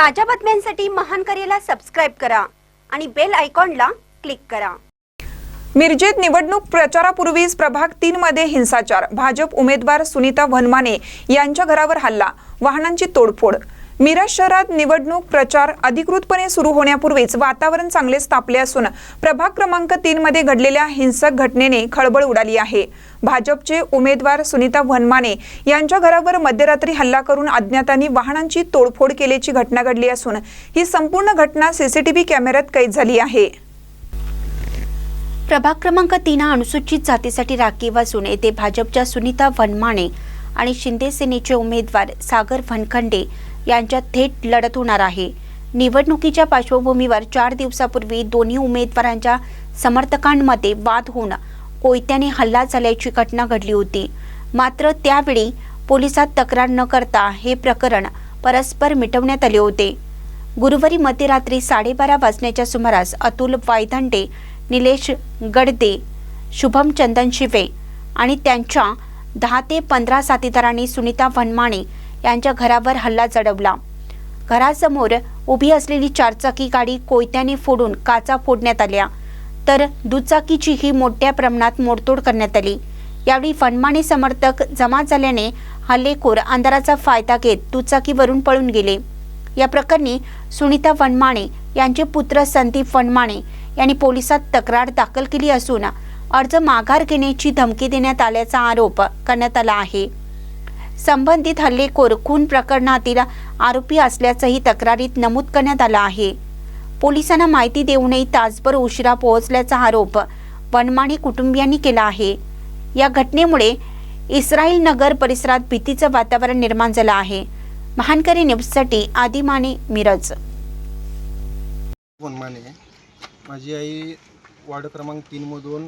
ताज्या बातम्यांसाठी महान करेला सबस्क्राईब करा आणि बेल आयकॉनला क्लिक करा. मिरजेत निवडणूक प्रचारापूर्वीच प्रभाग तीन मध्ये हिंसाचार. भाजप उमेदवार सुनीता वनमाने यांच्या घरावर हल्ला. वाहनांची तोडफोड. मिरज शहरात निवडणूक प्रचार अधिकृतपणे सुरू होण्यापूर्वीच वातावरण चांगलेच तापले असून प्रभाग क्रमांक तीन मध्ये घडलेल्या हिंसक घटनेने खळबळ उडाली आहे. भाजपचे उमेदवार सुनीता वनमाने यांच्या घरावर मध्यरात्री हल्ला करून अज्ञातांनी वाहनांची तोडफोड केल्याची घटना घडली असून ही संपूर्ण घटना सीसीटीव्ही कॅमेऱ्यात कैद झाली आहे. प्रभाग क्रमांक तीन हा अनुसूचित जातीसाठी राखीव असून येथे भाजपच्या सुनीता वनमाने आणि शिंदे सेनेचे उमेदवार सागर वनखंडे यांच्यात थेट लढत होणार आहे. निवडणुकीच्या पार्श्वभूमीवर चार दिवसापूर्वी दोन्ही उमेदवारांच्या समर्थकांमध्ये वाद होऊन कोयत्याने हल्ला झाल्याची घटना घडली होती. मात्र त्यावेळी पोलिसात तक्रार न करता हे प्रकरण परस्पर मिटवण्यात आले होते. गुरुवारी मध्यरात्री साडेबारा वाजण्याच्या सुमारास अतुल वायदंडे निलेश गडदे शुभम चंदन शिवे आणि त्यांच्या दहा ते पंधरा साथीदारांनी सुनीता वनमाणे यांच्या घरावर हल्ला चढवला. घरासमोर उभी असलेली चारचाकी गाडी कोयत्याने फोडून काचा फोडण्यात आल्या. तर दुचाकीचीही मोठ्या प्रमाणात मोडतोड करण्यात आली. यावेळी फनमाने समर्थक जमा झाल्याने हल्लेखोर अंधाराचा फायदा घेत दुचाकीवरून पळून गेले. या प्रकरणी सुनीता वनमाणे यांचे पुत्र संदीप वनमाणे यांनी पोलिसात तक्रार दाखल केली असून अर्ज माघार घेण्याची धमकी देण्यात आल्याचा आरोप करण्यात आला आहे. संबंधित हल्लेखोर खून प्रकरणातील आरोपी असल्याचंही तक्रारीत नमूद करण्यात आलं आहे. पोलिसांना माहिती देऊनही तासभर उशिरा पोहोचल्याचा आरोप वनमाने कुटुंबियांनी केला आहे. या घटनेमुळे इस्रायल नगर परिसरात भीतीचं वातावरण निर्माण झालं आहे. महानकरी न्यूजसाठी आदिमाने मिरज. वनमाने माझी आई वार्ड क्रमांक तीनमधून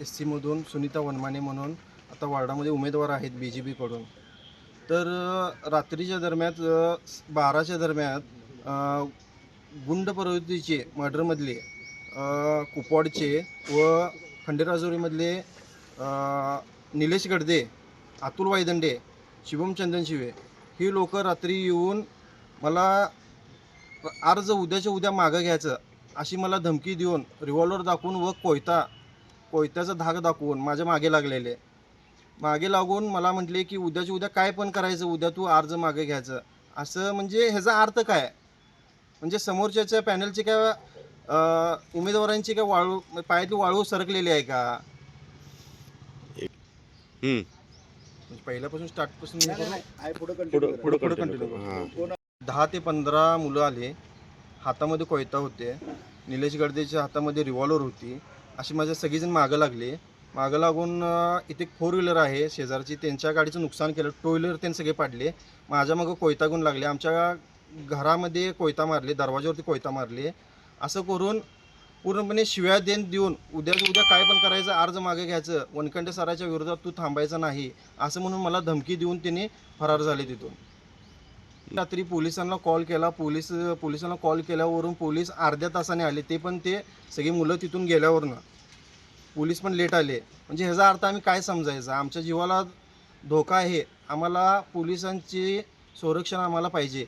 एस सीमधून सुनीता वनमाने म्हणून आता वार्डामध्ये उमेदवार आहेत बी जे पीकडून तर रात्रीच्या दरम्यान बाराच्या दरम्यान गुंड प्रवृत्तीचे मर्डरमधले कुपवाडचे व खंडेराजोरीमधले निलेश गडदे अतुल वायदंडे शिवम चंदन शिवे ही लोक रात्री येऊन मला अर्ज उद्याच्या उद्या मागं घ्यायचं अशी मला धमकी देऊन रिव्हॉल्वर दाखवून व कोयता कोयत्याचा धाक दाखवून माझ्या मागे लागलेले. मागे लागून मला म्हटले की उद्याच्या उद्या काय पण करायचं उद्या तू अर्ज मागे घ्यायचं. असं म्हणजे ह्याचा अर्थ काय? म्हणजे समोरच्याच्या पॅनलची काय अं, उमेदवारांची काय वाळू पायातली वाळू सरकलेली आहे का? हम्म. म्हणजे पहिल्यापासून स्टार्टपासून मी करू? पुढं पुढं पुढं continue कंटिन्यू दहा ते पंधरा मुलं आले. हातामध्ये कोयता होते. निलेश गडदेच्या हातामध्ये रिव्हॉल्वर होती. अशी माझ्या सगळीजण मागं लागले. मागं लागून इथे फोर व्हीलर आहे. शेजारची त्यांच्या गाडीचं नुकसान केलं. टू व्हीलर त्यांनी सगळे पाडले. माझ्या मागं कोयता गुण लागले. आमच्या घरामध्ये कोयता मारले दरवाजावरती कोयता मारले. असं करून पूर्णपणे शिव्या देण देऊन उद्याच्या उद्या काय पण करायचं अर्ज मागे घ्यायचं वनकंठ सराच्या विरोधात तू थांबायचं नाही असं म्हणून मला धमकी देऊन त्यांनी फरार झाले तिथून. रात्री पोलिसांना कॉल केला. पोलीस पोलिसांना कॉल केल्यावरून पोलीस अर्ध्या तासाने आले. ते पण ते सगळी मुलं तिथून गेल्यावरनं. पोलीस पण लेट आले. म्हणजे ह्याचा अर्थ आम्ही काय समजायचा? आमच्या जीवाला धोका आहे. आम्हाला पोलिसांची संरक्षण आम्हाला पाहिजे.